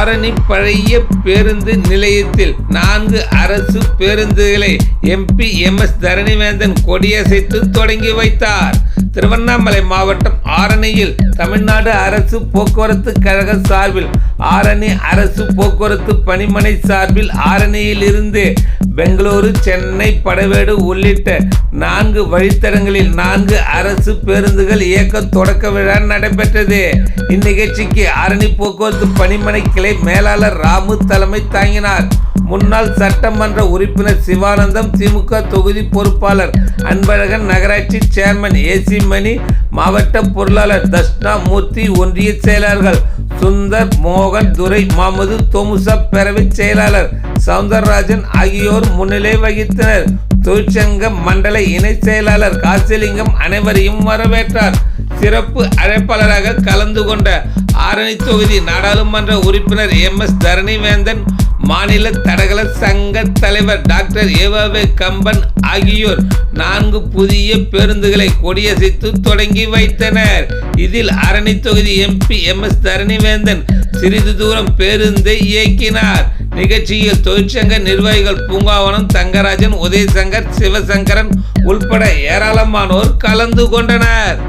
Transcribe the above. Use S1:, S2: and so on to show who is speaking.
S1: ஆரணி பழைய பேருந்து நிலையத்தில் நான்கு அரசு பேருந்துகளை எம்பி எம் எஸ் தரணிவேந்தன் கொடியசைத்து தொடங்கி வைத்தார். திருவண்ணாமலை மாவட்டம் ஆரணியில் தமிழ்நாடு அரசு போக்குவரத்து கழக சார்பில் ஆரணி அரசு போக்குவரத்து பணிமனை சார்பில் ஆரணியில் இருந்து பெங்களூரு சென்னை படவேடு உள்ளிட்ட நான்கு வழித்தடங்களில் நான்கு அரசு பேருந்துகள் இயக்க தொடக்க விழா நடைபெற்றது. இந்நிகழ்ச்சிக்கு ஆரணி போக்குவரத்து பணிமனை கிளை மேலாளர் ராமு தலைமை தாங்கினார். முன்னாள் சட்டமன்ற உறுப்பினர் சிவானந்தம் திமுக தொகுதி பொறுப்பாளர் அன்பழகன் நகராட்சி சேர்மன் ஏசி மணி மாவட்ட பொருளாளர் தஷ்ணாமூர்த்தி ஒன்றிய செயலாளர்கள் சுந்தர் மோகன் துரை மாமது தொமுசா பேரவை செயலாளர் சவுந்தரராஜன் ஆகியோர் முன்னிலை வகித்தனர். தொழிற்சங்க மண்டல இணை செயலாளர் காசிலிங்கம் அனைவரையும் வரவேற்றார். சிறப்பு அழைப்பாளராக கலந்து கொண்ட ஆரணி தொகுதி நாடாளுமன்ற உறுப்பினர் எம் எஸ் தரணிவேந்தன் மாநில தடகள சங்க தலைவர் டாக்டர் ஏவாவே கம்பன் ஆகியோர் நான்கு புதிய பேருந்துகளை கொடியசைத்து தொடங்கி வைத்தனர். இதில் அரணி தொகுதி எம்பி எம் எஸ் தரணிவேந்தன் சிறிது தூரம் பேருந்தை இயக்கினார். நிகழ்ச்சியில் தொழிற்சங்க நிர்வாகிகள் பூங்காவனம் தங்கராஜன் உதயசங்கர் சிவசங்கரன் உள்பட ஏராளமானோர் கலந்து கொண்டனர்.